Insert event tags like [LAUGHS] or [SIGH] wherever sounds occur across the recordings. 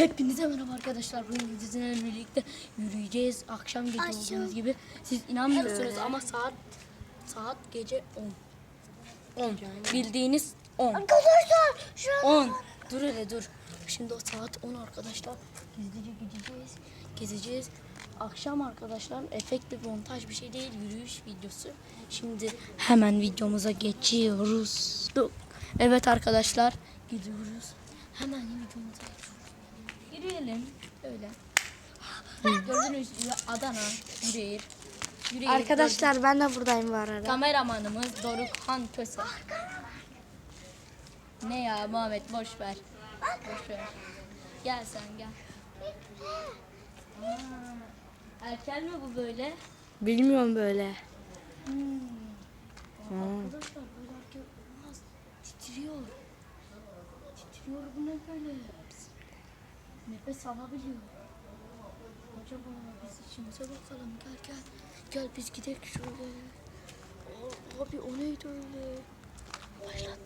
Hepinize merhaba arkadaşlar. Bugün sizinle birlikte yürüyeceğiz. Akşam gece olduğunuz gibi. Siz inanmıyorsunuz ama saat saat gece 10. 10. Bildiğiniz 10. Arkadaşlar şu an 10. Dur hele dur. Şimdi o saat 10 arkadaşlar. Gizlice gideceğiz. Gezeceğiz. Akşam arkadaşlar efekti montaj bir şey değil yürüyüş videosu. Şimdi hemen videomuza geçiyoruz. Evet arkadaşlar gidiyoruz. Hemen videomuza geçiyoruz. Yürüyelim. Öyle. [LAUGHS] Gördüğünüz gibi Adana, Yüreğir. Yüreğir Arkadaşlar ben de buradayım bu arada. Kameramanımız Dorukhan Köse. Ne ya Muhammed boş ver. Boş ver. Gel sen gel. Aa, erken mi bu böyle? Bilmiyorum böyle. Arkadaşlar böyle erken olmaz. Titriyor. Titriyor bu ne böyle? Nefes alabiliyor. Acaba biz işimize bakalım. Gel gel. Gel biz gidelim şöyle. Aa, Abi o neydi öyle? Başlat.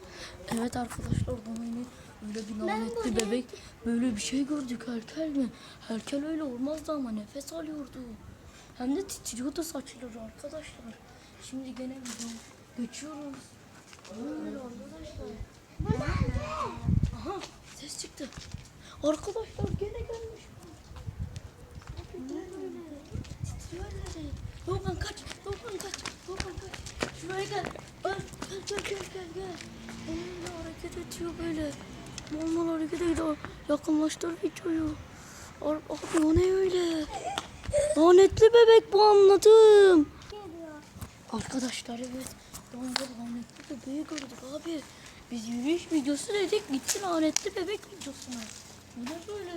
Evet arkadaşlar bu yine öyle bir lanetli bebek böyle bir şey gördük herkel mi? Herkel öyle olmazdı ama nefes alıyordu. Hem de titriyordu saçları arkadaşlar. Şimdi gene video geçiyoruz. Böyle arkadaşlar. Aha ses çıktı. Arkadaşlar gene gelmiş. Abi bu ne böyle? Titriyor öyle. Doğukan kaç. Doğukan kaç. Doğukan kaç. Şuraya gel. Gel gel gel gel gel. Onunla hareket ediyor böyle. Normal hareket ediyor. Yakınlaştır videoyu. Abi o ne öyle? Lanetli bebek bu anladım. Arkadaşlar evet. Donda lanetli bebeği gördük abi. Biz yürüyüş videosu dedik gitti lanetli bebek videosuna. Bu ne böyle?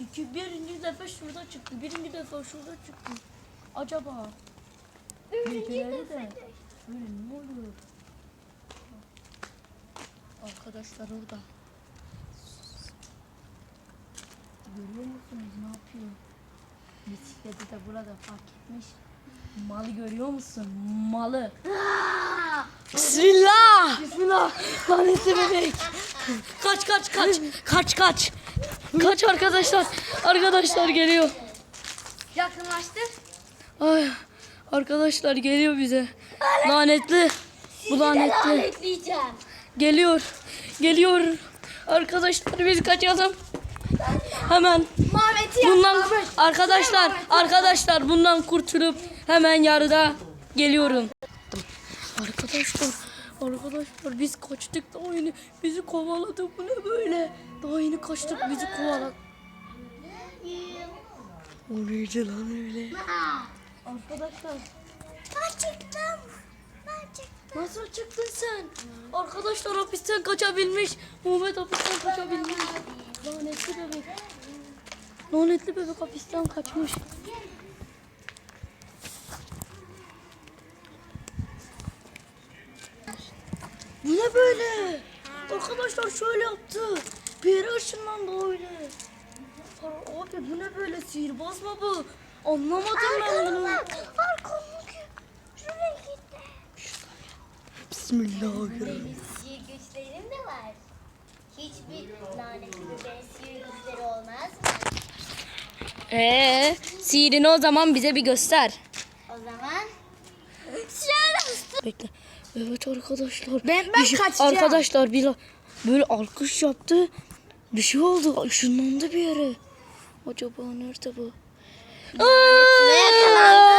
İki, birinci defa şurada çıktı. Birinci defa şurada çıktı. Acaba? Üçüncü de. Böyle ne oluyor? Arkadaşlar orada. Görüyor musunuz ne yapıyor? Bisikleti de burada fark etmiş. Malı görüyor musun? Malı. Bismillah. Bismillah. Lanetli bebek. Kaç kaç kaç. Kaç kaç. Kaç arkadaşlar. Arkadaşlar geliyor. Yakınlaştır. Ay, arkadaşlar geliyor bize. Lanetli. Bu lanetli. Geliyor. Geliyor. Arkadaşlar biz kaçalım. Hemen bundan arkadaşlar arkadaşlar bundan kurtulup hemen yarıda geliyorum. Arkadaşlar arkadaşlar biz kaçtık daha yeni bizi kovaladı bu ne böyle? Daha yeni kaçtık bizi kovaladı. O neydi lan öyle? Arkadaşlar Ben çıktım. Ben çıktım. Nasıl çıktın sen? Arkadaşlar hapisten kaçabilmiş. Muhammed hapisten kaçabilmiş. Lanetli bebek. Lanetli bebek hapisten kaçmış. Bu ne böyle? Arkadaşlar şöyle yaptı. Bir yere ışınlandı öyle. Abi bu ne böyle sihirbaz mı bu? Anlamadım ben bunu. Arkamdaki şuraya gitti. Bismillahirrahmanirrahim. Benim sihir güçlerim de var. Hiçbir lanetli bebeğin sihir güçleri olmaz mı? Ee, sihirini o zaman bize bir göster. O zaman Bekle. Evet arkadaşlar. Ben- ben Bir şey- kaçacağım. Arkadaşlar bir böyle alkış yaptı. Bir şey oldu. Işınlandı bir yere. Acaba nerede bu? 嗯。